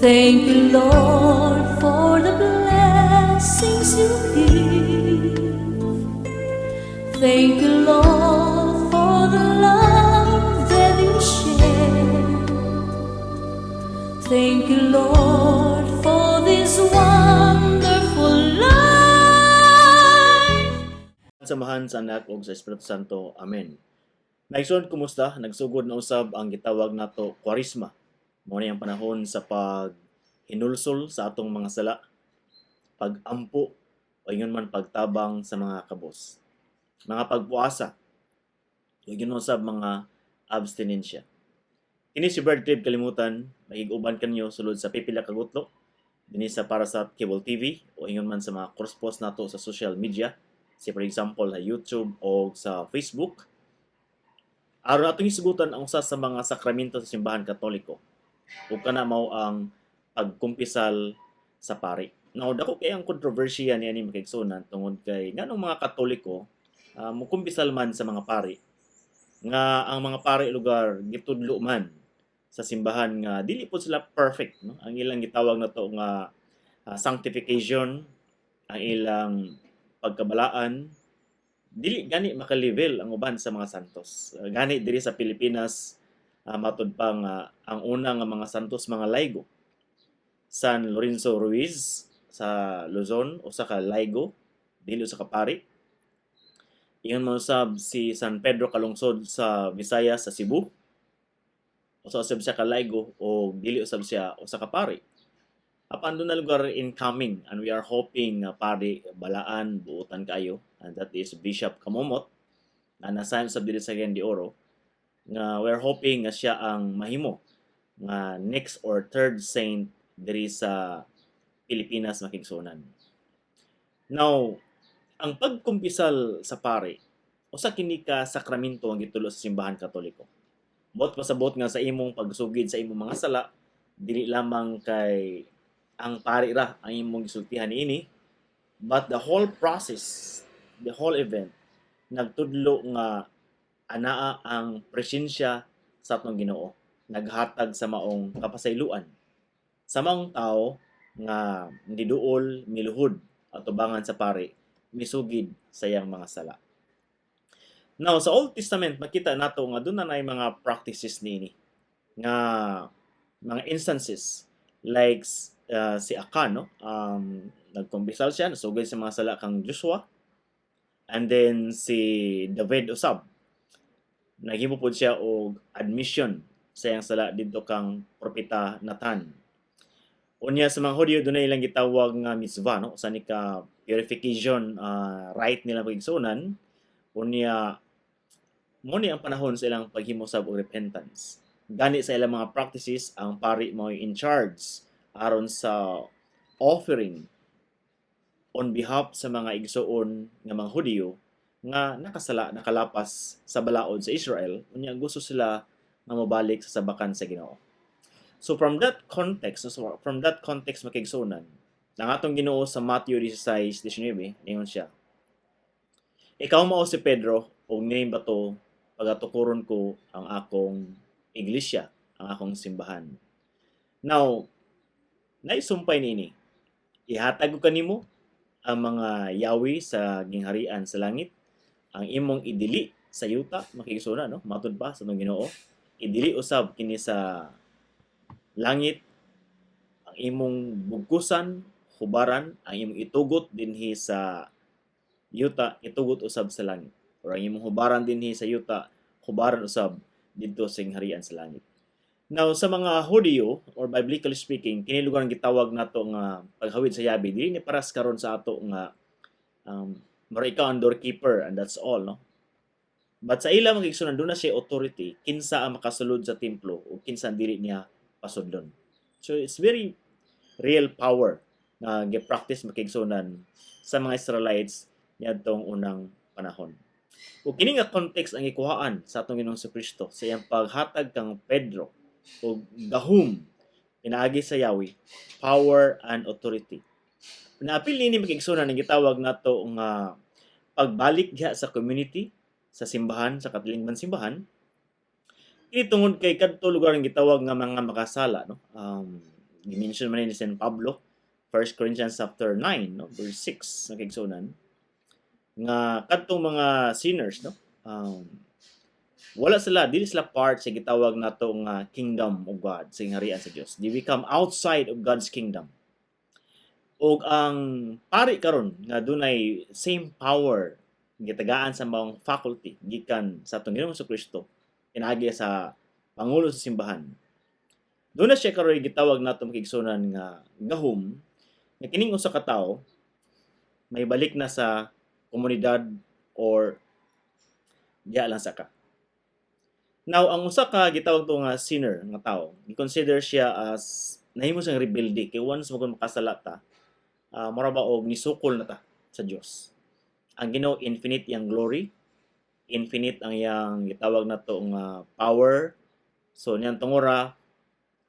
Thank you, Lord, for the blessings you give. Thank you, Lord, for the love that you share. Thank you, Lord, for this wonderful life. samahan sa anak ug sa Espiritu Santo. Amen. Naigsoon kumusta? Nagsugod na usab ang gitawag nato Kwarisma. Ni ang panahon sa pag hinulsol sa atong mga sala, pagampo o ingon man pagtabang sa mga kabos. Mga pagpuasa. O ingon usab mga abstinensya. Kini si Bird Clip kalimutan, magiguban kanyo sulod sa pipila ka gutlo dinhi sa para sa cable TV o ingon man sa mga cross post nato sa social media si for example sa YouTube o sa Facebook. Aron atong isugutan ang usa sa mga sakramento sa simbahan Katoliko. Ug kana mao ang pagkumpisal sa pari. Now, dako kay ang kontrobersiya ni ani makigsunan tungod kay nganong mga Katoliko uh, mukumpisal man sa mga pari nga ang mga pari lugar gitudlo man sa simbahan nga dili po sila perfect no ang ilang gitawag na to nga ah, sanctification ang ilang pagkabalaan dili gani makalevel ang uban sa mga santos Uh, gani diri sa Pilipinas uh, matud pa nga ang una nga mga santos mga laigo. San Lorenzo Ruiz sa Luzon usa ka laigo dili usa ka pari Ingon mo sab si San Pedro Kalungsod sa Visayas sa Cebu. Usa usab siya ka laigo o dili usab siya usa ka pari apan doon na lugar incoming and we are hoping nga pari balaan buutan kayo. And that is Bishop Kamomot na nasayon sa diri sa Gen de Oro nga we're hoping nga siya ang mahimo nga next or third saint diri sa Pilipinas makigsunan. Now, ang pagkumpisal sa pari usa kini ka sakramento ang gitulo sa simbahan Katoliko. Bot pasabot nga sa imong pagsugid sa imong mga sala dili lamang kay ang pari ra ang imong gisultihan ini but the whole process the whole event nagtudlo nga anaa ang presensya sa atong Ginoo naghatag sa maong kapasayloan sa maong tao nga niduol miluhod at tubangan sa pari misugid sa iyang mga sala Now, sa Old Testament, makita nato nga doon na nay mga practices niini nga mga instances like uh, si Akan, no? Um, nagkumbisal siya, nasugod sa mga sala kang Joshua. And then si David usab. Naghimo pod siya og admission sa iyang sala didto kang propeta Nathan. Unya sa mga Hudyo na ilang gitawag nga mitzvah, no? Sa ni ka purification uh, right nila pagigsunan. Unya mo ni ang panahon sa ilang paghimo sa og repentance. Gani sa ilang mga practices ang pari mo in charge aron sa offering on behalf sa mga igsoon nga mga Hudyo nga nakasala nakalapas sa balaod sa Israel unya gusto sila nga mobalik sa sabakan sa Ginoo. So from that context, so from that context makigsunan, ang atong Ginoo sa Matthew 16:19 ingon siya. Ikaw mao si Pedro ug name bato pagatukuron ko ang akong iglesia, ang akong simbahan. Now, naisumpay nini. Ihatag ko kanimo ang mga yawi sa gingharian sa langit, ang imong idili sa yuta, makikisuna, no? Matud pa sa ginoo. Idili usab kini sa langit, ang imong bugkusan, hubaran, ang imong itugot dinhi sa yuta, itugot usab sa langit or ang imong hubaran dinhi sa yuta hubaran usab didto sa harian sa langit. Now sa mga Hudyo or biblically speaking kini lugar ang gitawag nato nga paghawid sa yabi dili ni paras karon sa ato nga um mura ikaw ang doorkeeper and that's all no. But sa ila magigsunan doon na siya authority kinsa ang makasulod sa templo o kinsa ang dili niya pasudlon. So it's very real power na gi-practice makigsunan sa mga Israelites niadtong unang panahon. O kini nga context ang ikuhaan sa atong Ginoong Kristo sa iyang paghatag kang Pedro o gahum pinaagi sa Yahweh power and authority. Naapil ni makigsunan ang gitawag nato nga pagbalik diha sa community sa simbahan sa katilingban simbahan Kini tungod kay kadto lugar ang gitawag nga mga makasala no. Um gi-mention man ni San Pablo 1 Corinthians chapter 9 no verse 6 nga kigsunan nga kadtong mga sinners no. Um wala sila dili sila part sa gitawag nato nga kingdom of God sa harian sa Dios. They become outside of God's kingdom. Og ang pari karon nga dunay same power gitagaan sa mga faculty gikan sa atong Ginoong Kristo inaagi sa pangulo sa simbahan. Doon na siya karoy gitawag nato makigsunan nga gahom nga kining usa ka tawo may balik na sa komunidad or diya lang sa ka. Now, ang usa ka gitawag to nga sinner nga tawo, gi-consider siya as nahimo siyang rebelde kay once mo kun makasala ta, uh, mura ba og nisukol na ta sa Dios. Ang Ginoo infinite yang glory, infinite ang yang gitawag na to nga power. So niyan tungora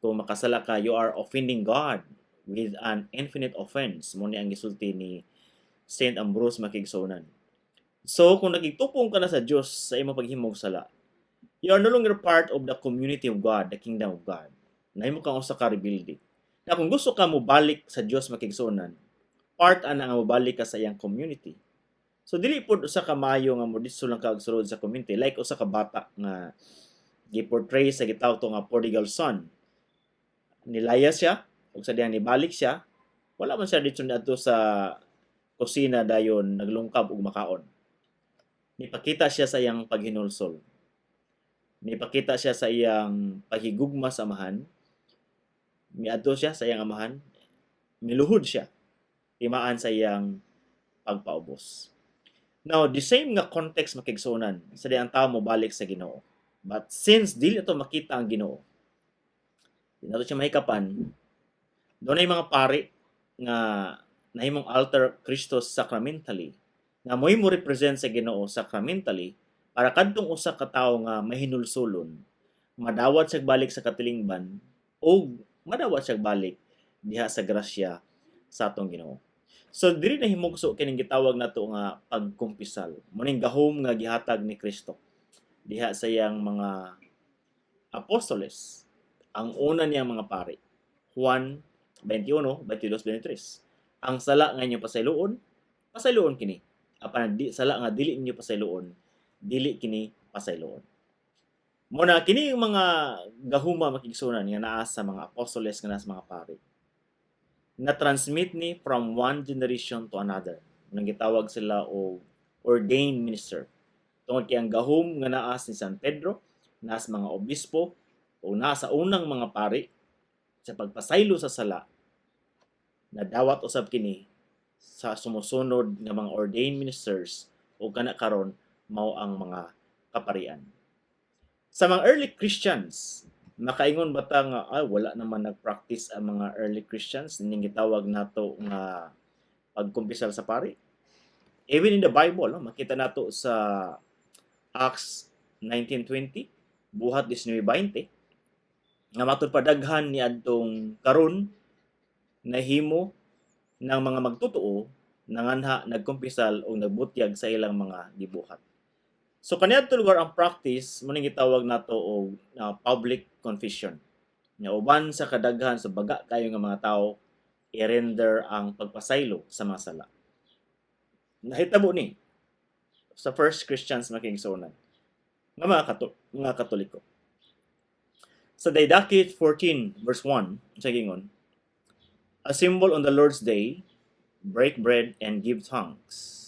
kung makasala ka, you are offending God with an infinite offense. Mo ni ang gisulti ni Saint Ambrose makigsonan. So kung nagitupong ka na sa Dios sa imong paghimog sala, you are no longer part of the community of God, the kingdom of God. Nahimo kang usa ka rebelde. Na kung gusto ka mo balik sa Dios makigsonan, part ana nga mobalik ka sa iyang community. So dili pod usa ka maayo nga mo dito lang ka sulod sa community like usa ka bata nga gi-portray sa gitawag to nga prodigal son. Nilaya siya ug sa diyang nibalik siya, wala man siya dito adto sa kusina dayon naglungkab og makaon. Nipakita siya sa iyang paghinulsol. Nipakita siya sa iyang paghigugma sa amahan. Miadto siya sa iyang amahan. Miluhod siya. Timaan sa iyang pagpaubos. Now, the same nga context makigsunan sa di ang tao mo balik sa Ginoo. But since dili ito makita ang Ginoo, di na siya mahikapan, doon ay mga pari nga nahimong altar Christos sacramentally nga mo'y mo represent sa Ginoo sacramentally para kadtong usa ka tawo nga mahinulsulon madawat siya balik sa katilingban o madawat siya balik diha sa grasya sa atong Ginoo. So diri na himugso kining gitawag nato nga pagkumpisal. Muning gahom nga gihatag ni Kristo diha sa iyang mga apostoles. Ang una niyang mga pari. Juan 21, 22, 23. Ang sala nga inyo pasayloon, pasayloon kini. Apan di sala nga dili inyo pasayloon, dili kini pasayloon. Muna kini yung mga gahuma makigsunan nga naa sa mga apostoles nga naa sa mga pari na transmit ni from one generation to another. Nang gitawag sila o ordained minister. Tungod kay ang gahom nga naas ni San Pedro, naas mga obispo, o nasa unang mga pari sa pagpasaylo sa sala na dawat usab kini sa sumusunod nga mga ordained ministers o kana karon mao ang mga kaparian. Sa mga early Christians, nakaingon ba ta nga ay wala naman nagpractice ang mga early Christians ning gitawag nato nga pagkumpisal sa pari? Even in the Bible no, makita nato sa Acts 19:20 buhat 19:20 nga matud padaghan ni adtong karon nahimo ng mga magtotoo nanganha nagkumpisal o nagbutyag sa ilang mga gibuhat So kaniadto lugar ang practice mo ning gitawag nato og uh, public confession. Nga uban sa kadaghan sa baga kayo nga mga tao i-render ang pagpasaylo sa mga sala. Nahitabo ni sa first Christians makingsonan nga mga kato, mga Katoliko. Sa Didache 14 verse 1 sa gingon, A symbol on the Lord's day, break bread and give thanks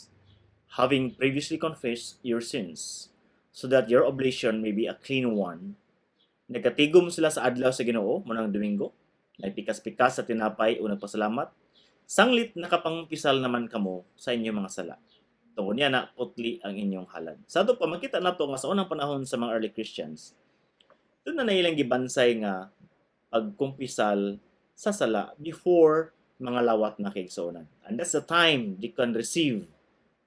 having previously confessed your sins, so that your oblation may be a clean one. Nagkatigom sila sa adlaw sa Ginoo munang Domingo, nagpikas-pikas sa tinapay o nagpasalamat. Sanglit nakapangpisal naman kamo sa inyong mga sala. Tungod niya na putli ang inyong halad. Sa ito pa, makita na to nga sa unang panahon sa mga early Christians, doon na nailang gibansay nga pagkumpisal sa sala before mga lawat na kaigsonan. And that's the time they can receive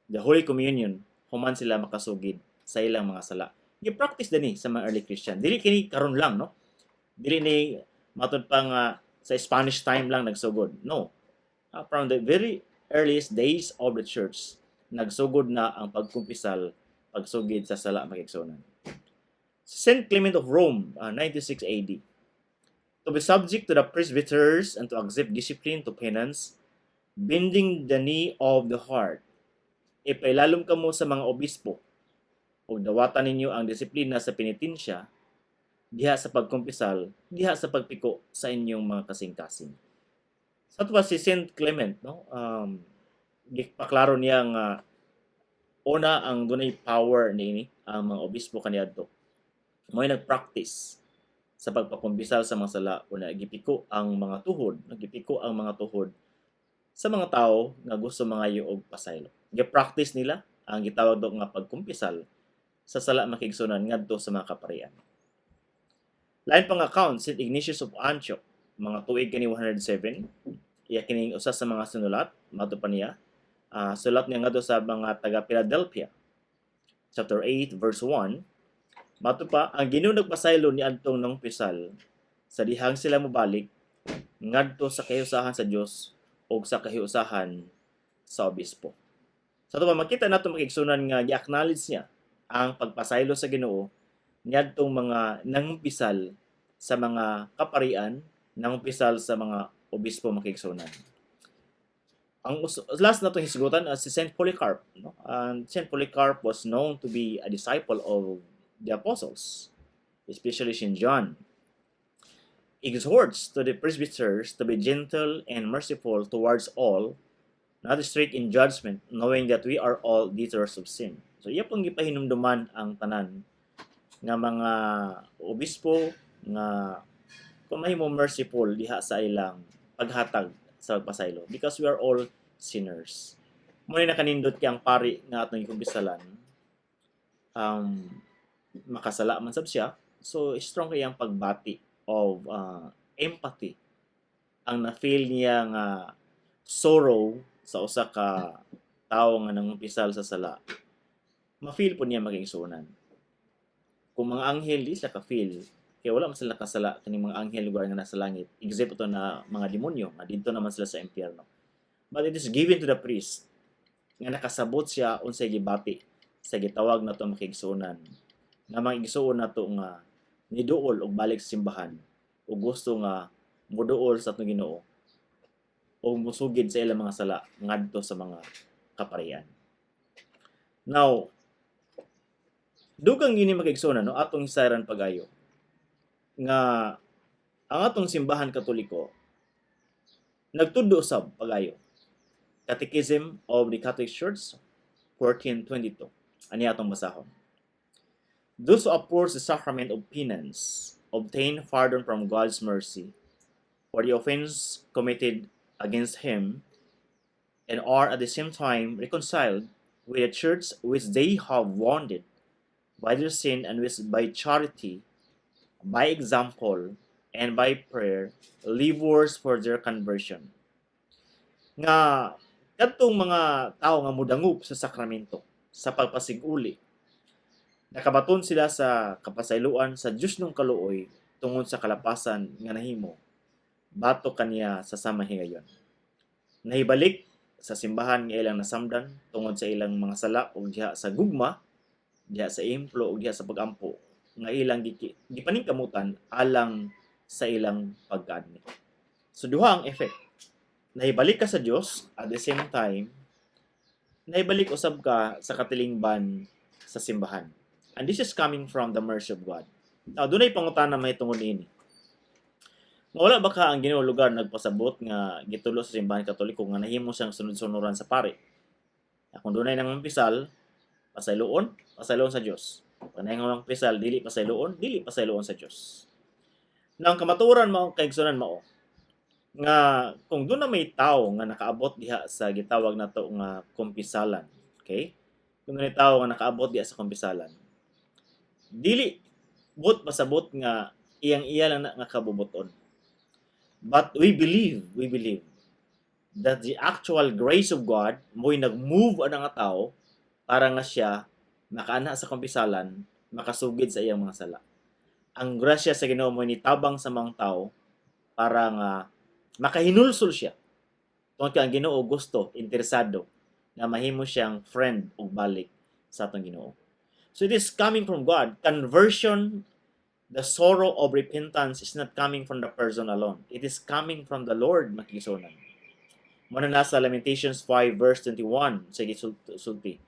the Holy Communion human sila makasugid sa ilang mga sala. Gi-practice dani sa mga early Christian. Dili kini karon lang, no? Dili ni matud pa nga sa Spanish time lang nagsugod. No. Uh, from the very earliest days of the church, nagsugod na ang pagkumpisal, pagsugid sa sala makigsonan. Saint Clement of Rome, uh, 96 AD. To be subject to the presbyters and to accept discipline to penance, bending the knee of the heart. Ipailalom ka mo sa mga obispo, o dawatan ninyo ang disiplina sa penitensya, diha sa pagkumpisal, diha sa pagpiko sa inyong mga kasing-kasing. Sa so, si Saint Clement, no? Um, gipaklaro niya nga una ang dunay power niini ang mga obispo kaniadto. Mo'y nag-practice sa pagpakumbisal sa mga sala una gipiko ang mga tuhod, nagipiko ang mga tuhod sa mga tao nga gusto mga og pasaylo. Gi-practice nila ang gitawag do nga pagkumpisal sa sala makigsunan ngadto sa mga kaparian. Lain pang account, St. Ignatius of Antioch, mga tuig kani 107, iya kining usa sa mga sinulat, mato niya, uh, sulat niya ngadto sa mga taga Philadelphia. Chapter 8, verse 1, mato pa, ang Ginoo nagpasaylo ni adtong nang pisal, sa dihang sila mobalik, ngadto sa kahiusahan sa Dios o sa kahiusahan sa obispo. Sa ito makita nato makigsunan nga i-acknowledge niya ang pagpasaylo sa Ginoo niadtong mga nangumpisal sa mga kaparian, nangumpisal sa mga obispo makigsunan. Ang last na itong hisgutan uh, si Saint Polycarp. No? And Saint Polycarp was known to be a disciple of the apostles, especially Saint John. Exhorts to the presbyters to be gentle and merciful towards all, not strict in judgment, knowing that we are all debtors of sin. So iya pong gipahinumduman ang tanan nga mga obispo nga kung mahimo merciful diha sa ilang paghatag sa pagpasaylo because we are all sinners. Muna na kanindot kang pari nga atong ikumbisalan um, makasala man sab siya so strong kayang pagbati of uh, empathy. Ang na-feel niya nga sorrow sa usa ka tawo nga nangumpisal sa sala ma-feel po niya magigsunan kung mga anghel di sila ka-feel. Kaya wala man sila nakasala kaning mga anghel lugar nga nasa langit except na mga demonyo nga dito naman sila sa impyerno. But it is given to the priest nga nakasabot siya unsay gibati sa gitawag na to makigsunan. Nga magigsuon na to nga niduol og balik sa simbahan. O gusto nga muduol sa atong Ginoo o musugid sa ilang mga sala ngadto sa mga kaparian. Now dugang gini magigsunan no? Atong hisaran pagayo. Nga ang atong simbahan katoliko nagtudlo sab pagayo. Catechism of the Catholic Church 1422 ani atong basahon Those who oppose the sacrament of penance obtain pardon from God's mercy for the offense committed against him and are at the same time reconciled with the church which they have wounded by their sin and which by charity by example and by prayer labors for their conversion. Nga kadtong mga tao nga mudangup sa sakramento sa pagpasiguli nakabaton sila sa kapasayloan sa Dios ng kaluoy tungod sa kalapasan nga nahimo bato kaniya sa samahingayon. Nahibalik sa simbahan nga ilang nasamdan tungod sa ilang mga sala o diha sa gugma, diha sa implo o diha sa pagampo nga ilang gipaningkamutan alang sa ilang pagkaadmi. So duha ang effect. Nahibalik ka sa Dios at the same time nahibalik usab ka sa katilingban sa simbahan. And this is coming from the mercy of God. Now, dunay pangutana may tungod ini. Nga wala ba ka ang Ginoo lugar nagpasabot nga gitulo sa simbahan katoliko nga nahimo siyang sunod-sunuran sa pare. Na kung dunay nang pisal, pasayloon, pasayloon sa Dios. Kung nang pisal, dili pasayloon, dili pasayloon sa Dios. Nang kamaturan mo kay sunan mao nga kung doon na may tao nga nakaabot diha sa gitawag nato nga kumpisalan, okay? Kung may tao nga nakaabot diha sa kumpisalan, dili but pasabot nga iyang iya lang na nga kabubuton. But we believe, we believe that the actual grace of God mo'y nag-move ang nga tao para nga siya makaana sa kumpisalan, makasugid sa iyang mga sala. Ang grasya sa Ginoo mo'y nitabang sa mga tao para nga makahinulsol siya. Tungkol kay ang Ginoo gusto, interesado na mahimo siyang friend ug balik sa atong Ginoo. So it is coming from God. Conversion, the sorrow of repentance is not coming from the person alone. It is coming from the Lord, makisunan. Muna nasa Lamentations 5 verse 21, sige sulti.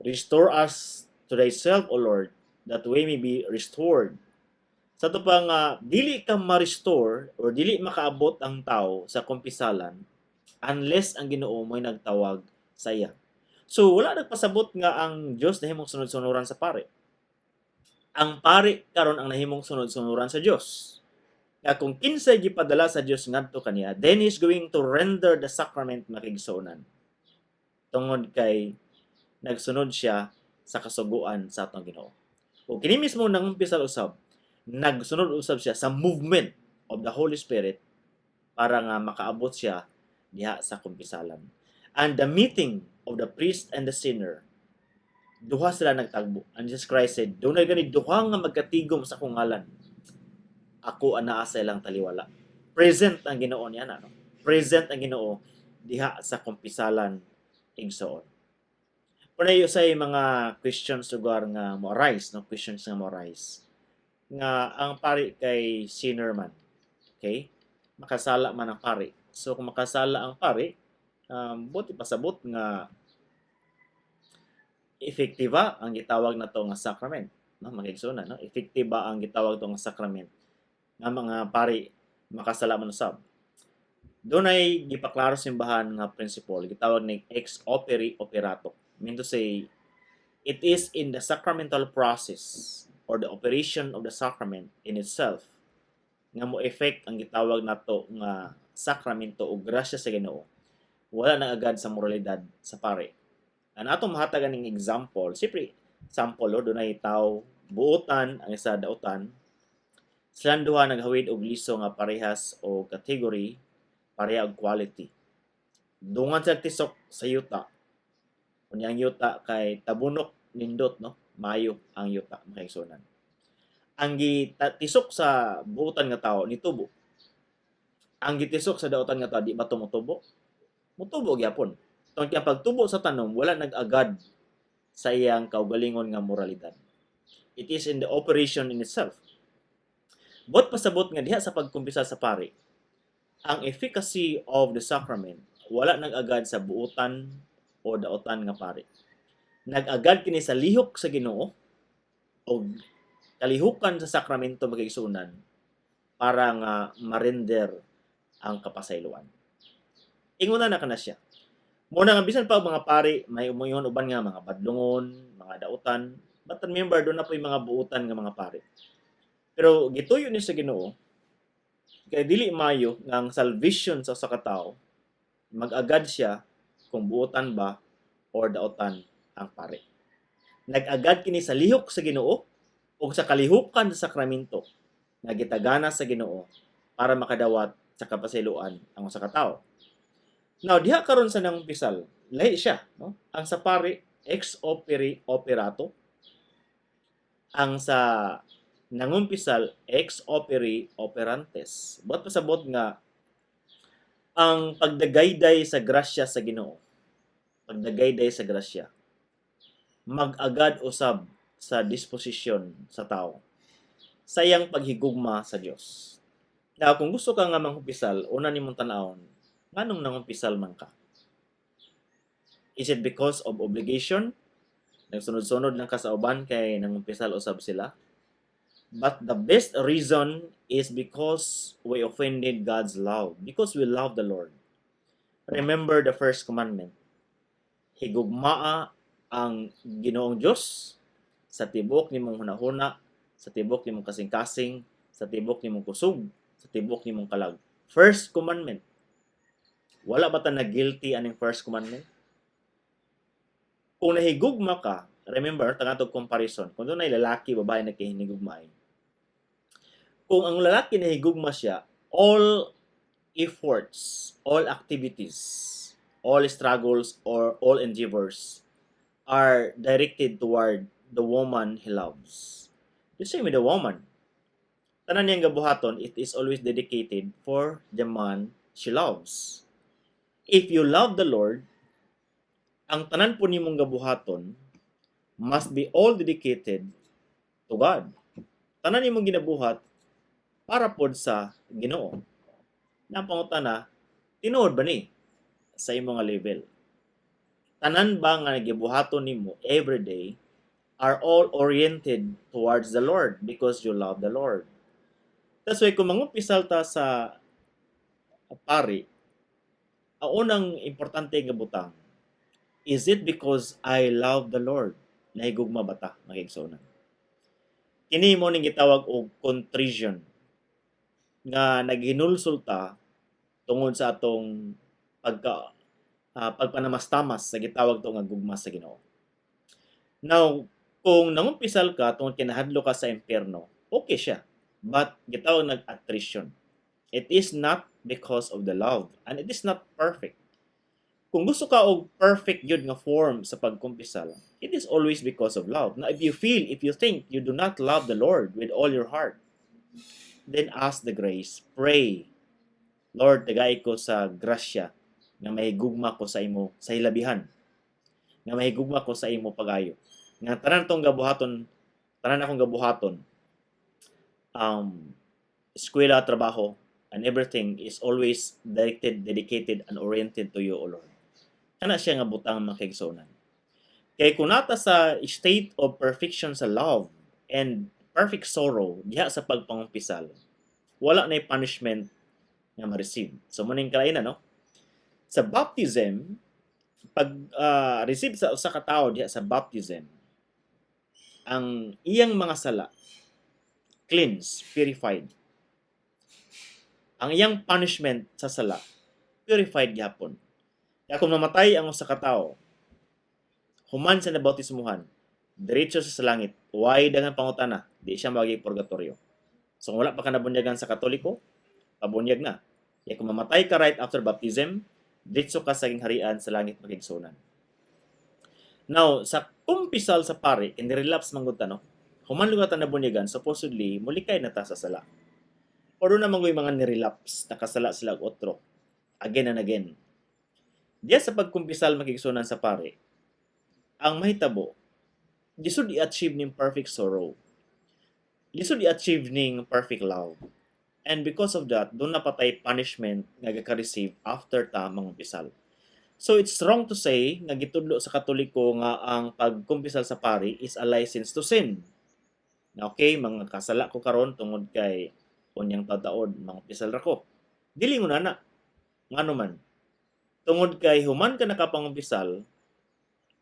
Restore us to thyself, O Lord, that we may be restored. Sa ito pa nga, dili ka ma-restore or dili makaabot ang tao sa kumpisalan unless ang ginoo mo'y nagtawag sa iya. So, wala nagpasabot nga ang Diyos na himong sunod-sunuran sa pare. Ang pare karon ang nahimong sunod-sunuran sa Diyos. Kaya kung kinsay gipadala sa Diyos ngadto kaniya, then He's going to render the sacrament makigsuonan. Tungod kay nagsunod siya sa kasuguan sa atong Ginoo. Kung kini mismo nangumpisa usab, nagsunod usab siya sa movement of the Holy Spirit para nga makaabot siya diha sa kumpisalan. And the meeting of the priest and the sinner, duha sila nagtagbo. And Jesus Christ said, Doon na gani duha nga magkatigom sa kungalan. Ako anaa sa ilang taliwala. Present ang Ginoo niya na, no? Present ang Ginoo diha sa kumpisalan igsoon. Punayo sa mga questions lugar nga mo arise, no? Questions nga mo arise. Nga ang pari kay sinner man. Okay? Makasala man ang pari. So kung makasala ang pari, um, buti pasabot nga efektiba ang gitawag na to nga sacrament no? Magigsunan no? Efektiba ang gitawag to nga sacrament nga mga pari makasala man usab dunay gipaklaro simbahan nga principle gitawag ni ex opere operato. Mean to say it is in the sacramental process or the operation of the sacrament in itself nga mo effect ang gitawag nato nga sakramento o grasya sa Ginoo wala na agad sa moralidad sa pare. Ang atong mahatagan ng example, siyempre, sample, oh, doon ay tao, buotan, ang isa dautan, silang duha naghawid og liso nga parehas o category, pareha og quality. Dungan sa tisok sa yuta. Kunya ang yuta kay tabunok nindot, no? Mayo ang yuta, makaigsunan. Ang gitisok sa buotan nga tao, nitubo. Ang gitisok sa dautan nga tao, di ba tumutubo? Mutubo gyapon. Tungod kaya pagtubo sa tanom, wala nag-agad sa iyang kaugalingon nga moralidad. It is in the operation in itself. Bot pasabot nga diha sa pagkumpisa sa pari, ang efficacy of the sacrament wala nag-agad sa buutan o daotan nga pari. Nag-agad kini sa lihok sa Ginoo o kalihukan sa sakramento magigsunan para nga marender ang kapasayloan inguna na kana siya. Muna nga bisan pa mga pari may umuyon uban nga mga badlungon, mga dautan, but remember do na po yung mga buutan nga mga pari. Pero gituyo ni sa Ginoo kay dili mayo nga salvation sa usa ka mag-agad siya kung buutan ba or dautan ang pari. Nag-agad kini sa lihok sa Ginoo o sa kalihukan sa sakramento nga gitagana sa Ginoo para makadawat sa kapasiluan ang usa ka tawo. Now, diha karon sa nang pisal, lahi siya, no? Ang sa pari ex opere operato. Ang sa nangumpisal ex opere operantes. Bot pasabot nga ang pagdagayday sa grasya sa Ginoo. Pagdagayday sa grasya. Mag-agad usab sa disposisyon sa tao. Sayang paghigugma sa Dios. Now, kung gusto ka nga mangumpisal, una nimong tanawon, nganong nangumpisal man ka? Is it because of obligation? Nagsunod-sunod lang ka sa uban kay nangumpisal usab sila? But the best reason is because we offended God's love. Because we love the Lord. Remember the first commandment. Higugmaa ang ginoong Diyos sa tibok ni mong hunahuna, sa tibok ni mong kasing-kasing, sa tibok ni mong kusog, sa tibok ni mong kalag. First commandment. Wala ba ta na guilty aning first commandment? Kung nahigugma ka, remember, tagatog comparison, kung doon ay lalaki, babae na kahinigugmain. Kung ang lalaki nahigugma siya, all efforts, all activities, all struggles, or all endeavors are directed toward the woman he loves. The same with the woman. Tanan niyang gabuhaton, it is always dedicated for the man she loves if you love the Lord, ang tanan po nimong gabuhaton must be all dedicated to God. Tanan imong ginabuhat para pod sa Ginoo. Na pangutana, tinuod ba ni sa imong nga level? Tanan ba nga gibuhaton nimo every day are all oriented towards the Lord because you love the Lord. That's why kung mangumpisal ta sa pari, ang unang importante nga butang, is it because I love the Lord? Nahigugma ba ta, mga igsonan? Kini mo ning gitawag og contrition nga naghinulsul ta tungod sa atong pagka ah, pagpanamastamas sa gitawag to nga gugma sa Ginoo. Now, kung nangumpisal ka tungod kinahadlo ka sa impyerno, okay siya. But gitawag nag-attrition. It is not because of the love and it is not perfect. Kung gusto ka og perfect yun nga form sa pagkumpisal, it is always because of love. Now, if you feel, if you think you do not love the Lord with all your heart, then ask the grace. Pray. Lord, tagay ko sa grasya nga may gugma ko sa imo sa hilabihan. Nga may gugma ko sa imo pagayo. Nga tanan tong gabuhaton, tanan akong gabuhaton, um, eskwela, trabaho, and everything is always directed, dedicated, and oriented to you, O Lord. Kana siya nga butang mga kaigsonan. Kay kung nata sa state of perfection sa love and perfect sorrow diha sa pagpangumpisal, wala na punishment nga ma-receive. So muning kalain no. Sa baptism, pag ah, receive sa usa ka tawo diha sa baptism, ang iyang mga sala cleansed, purified. Ang iyang punishment sa sala purified gyapon. Kaya kung mamatay ang usa ka tawo, human sa nabautismuhan, diretso sa langit, way daghang pangutana, di siya magi purgatorio. So wala pa ka nabunyagan sa Katoliko, pabunyag na. Kaya kung mamatay ka right after baptism, diretso ka sa harian sa langit magigsunan. Now, sa kumpisal sa pari, in relapse manggod ta, no? Human lugar ta nabunyagan, supposedly, mulikay na ta sa sala. Pero naman ko yung mga nirelapse, nakasala sila otro. Again and again. Diya sa pagkumpisal magigsunan sa pare, ang mahitabo, disod i-achieve ning perfect sorrow. Disod i-achieve ning perfect love. And because of that, doon napatay punishment nga gaka-receive after ta mangumpisal. So it's wrong to say nga gitudlo sa Katoliko nga ang pagkumpisal sa pari is a license to sin. Okay, mga kasala ko karon tungod kay unyang tataod, mga pisal ra ko. Dili mo na na. Ngano. Tungod kay human ka nakapangumpisal,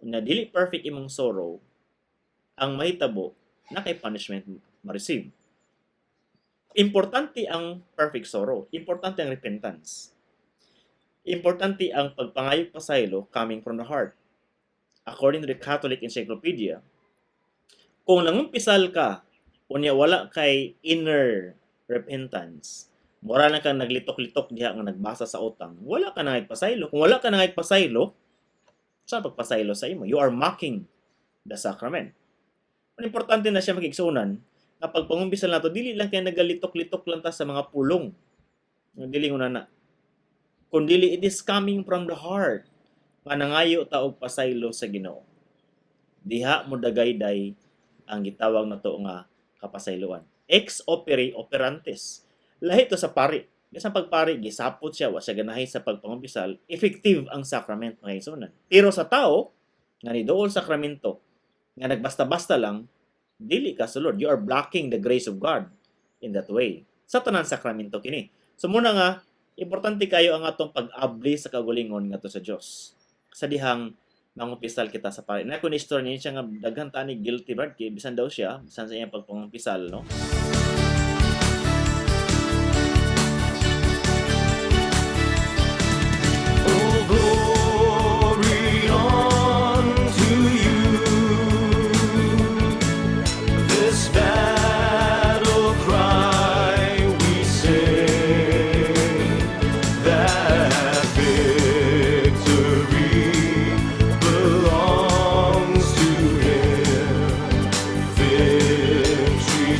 na dili perfect imong sorrow, ang mahitabo na kay punishment ma-receive. Importante ang perfect sorrow. Importante ang repentance. Importante ang pagpangayog pasaylo coming from the heart. According to the Catholic Encyclopedia, kung nangumpisal ka, unya wala kay inner repentance, mura na kang naglitok-litok diha nga nagbasa sa utang, wala ka na pasaylo. Kung wala ka na pasaylo, sa pagpasaylo sa imo, you are mocking the sacrament. Ang importante na siya magigsunan, na pagpangumpisal nato dili lang kay nagalitok-litok lang ta sa mga pulong. Dili na na. Kundili it is coming from the heart. Nga nangayo ta og pasaylo sa Ginoo. Diha mo dagayday ang gitawag na to nga kapasayloan. Ex opere operantes. Lahi to sa pari. Sa pagpari, gisapot siya, wa siya ganahay sa pagpangumpisal, effective ang sacrament mga isunan. Pero sa tao, nga ni dool sakramento, nga nagbasta-basta lang, dili ka sa Lord. You are blocking the grace of God in that way. Sa tanan sakramento kini. So muna nga, importante kayo ang atong pag-abli sa kagulingon nga to sa Dios. Sa dihang mangumpisal kita sa pare. Na kung istorya niya nga daghan tani guilty brad kay bisan daw siya bisan sa iyang pagpangumpisal no.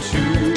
to